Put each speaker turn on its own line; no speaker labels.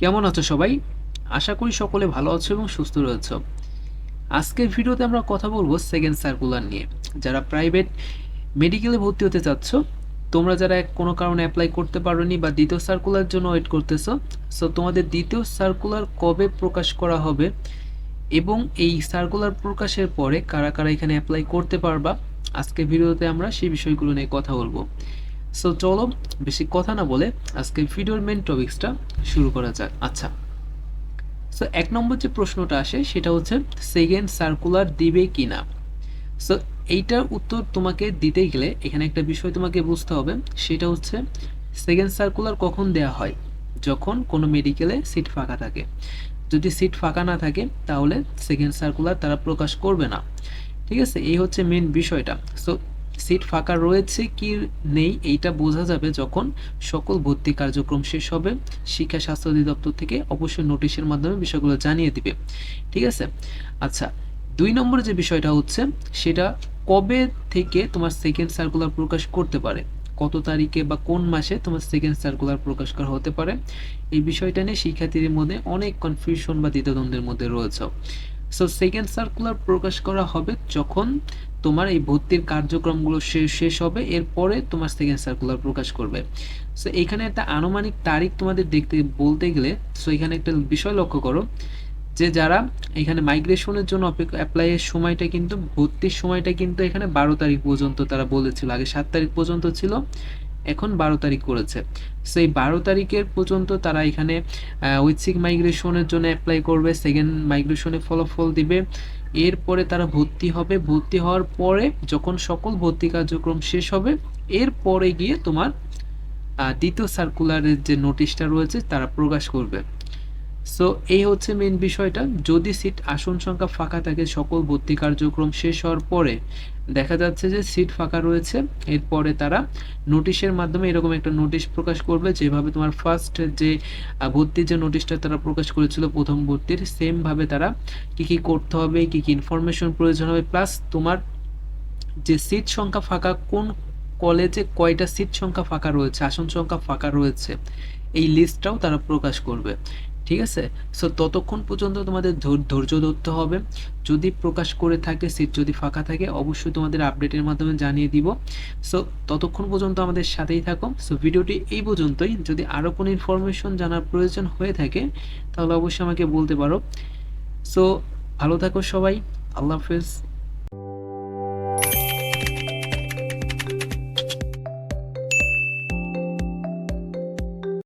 কেমন আছো সবাই? আশা করি সকলে ভালো আছো এবং সুস্থ রয়েছ। আজকের ভিডিওতে আমরা কথা বলব সেকেন্ড সার্কুলার নিয়ে। যারা প্রাইভেট মেডিকেলে ভর্তি হতে চাচ্ছ, তোমরা যারা কোনো কারণে অ্যাপ্লাই করতে পারোনি বা দ্বিতীয় সার্কুলার জন্য ওয়েট করতেছো সো তোমাদের দ্বিতীয় সার্কুলার কবে প্রকাশ করা হবে এবং এই সার্কুলার প্রকাশের পরে কারা কারা এখানে অ্যাপ্লাই করতে পারবা, আজকের ভিডিওতে আমরা সেই বিষয়গুলো নিয়ে কথা বলব। সো চলো বেশি কথা না বলে আজকে ভিডিওর মেন টপিক্সটা শুরু করা যাক। আচ্ছা। সো এক নম্বর যে প্রশ্নটা আসে, সেটা হচ্ছে সেকেন্ড সার্কুলার দিবে কি না সো এইটার উত্তর তোমাকে দিতে গেলে এখানে একটা বিষয় তোমাকে বুঝতে হবে, সেটা হচ্ছে সেকেন্ড সার্কুলার কখন দেয়া হয়? যখন কোনো মেডিকেলে সিট ফাঁকা থাকে। যদি সিট ফাঁকা না থাকে, তাহলে সেকেন্ড সার্কুলার তারা প্রকাশ করবে না। ঠিক আছে? এই হচ্ছে মেন বিষয়টা। সো সিট ফাঁকা রয়েছে কি নেই এইটা বোঝা যাবে যখন সকল ভর্তি কার্যক্রম শেষ হবে। শিক্ষা স্বাস্থ্য অধিদপ্তর থেকে অবশ্যই নোটিশের মাধ্যমে বিষয়গুলো জানিয়ে দিবে। ঠিক আছে? আচ্ছা দুই নম্বর যে বিষয়টা হচ্ছে, সেটা কবে থেকে তোমার সেকেন্ড সার্কুলার প্রকাশ করতে পারে? কত তারিখে বা কোন মাসে তোমার সেকেন্ড সার্কুলার প্রকাশ করা হতে পারে? এই বিষয়টা নিয়ে শিক্ষার্থীদের মধ্যে অনেক কনফিউশন বা দ্বিধাদ্বন্দ্বের মধ্যে রয়েছে। সো সেকেন্ড সার্কুলার প্রকাশ করা হবে যখন তোমার এই ভর্তির কার্যক্রমগুলো শেষ হবে, এরপরে তোমার সেকেন্ড সার্কুলার প্রকাশ করবে। সো এখানে একটা আনুমানিক তারিখ তোমাদের দেখতে, বলতে গেলে সো এখানে একটা বিষয় লক্ষ্য করো, যে যারা এখানে মাইগ্রেশনের জন্য অ্যাপ্লাইয়ের সময়টা কিন্তু, ভর্তির সময়টা কিন্তু এখানে বারো তারিখ পর্যন্ত তারা বলেছিল, আগে সাত তারিখ পর্যন্ত ছিল। এখন বারো তারিখ করেছে। সেই বারো তারিখের পর্যন্ত তারা এখানে ঐচ্ছিক মাইগ্রেশনের জন্য অ্যাপ্লাই করবে সেকেন্ড মাইগ্রেশনে ফলাফল দিবে। এরপরে তারা ভর্তি হবে। ভর্তি হওয়ার পরে যখন সকল ভর্তি কার্যক্রম শেষ হবে, এরপরে গিয়ে তোমার দ্বিতীয় সার্কুলারের যে নোটিশটা রয়েছে, তারা প্রকাশ করবে। সো এই হচ্ছে মেন বিষয়টা। যদি সিট আসন সংখ্যা ফাঁকা থাকে, সকল ভর্তি কার্যক্রম শেষ হওয়ার পরে দেখা যাচ্ছে যে সিট ফাঁকা রয়েছে। এরপরে তারা নোটিশের মাধ্যমে এরকম একটা নোটিশ প্রকাশ করবে, যেভাবে তোমার ফার্স্ট যে ভর্তির যে নোটিশটা তারা প্রকাশ করেছিল, প্রথম ভর্তির সেমভাবে তারা কি কি করতে হবে, কি কি ইনফরমেশন প্রয়োজন হবে প্লাস তোমার যে সিট সংখ্যা ফাঁকা, কোন কলেজে কয়টা সিট সংখ্যা ফাঁকা রয়েছে, আসন সংখ্যা ফাঁকা রয়েছে, এই লিস্টটাও তারা প্রকাশ করবে। ঠিক আছে? সো ততক্ষণ পর্যন্ত তোমাদের ধৈর্য ধরতে হবে। যদি প্রকাশ করে থাকে সিট যদি ফাঁকা থাকে, অবশ্যই তোমাদের আপডেটের মাধ্যমে জানিয়ে দিব। সো ততক্ষণ পর্যন্ত আমাদের সাথেই থাকো সো ভিডিওটি এই পর্যন্তই। যদি আরও কোনো ইনফরমেশন জানার প্রয়োজন হয়ে থাকে, তাহলে অবশ্যই আমাকে বলতে পারো। সো ভালো থাকো সবাই। আল্লাহ হাফেজ।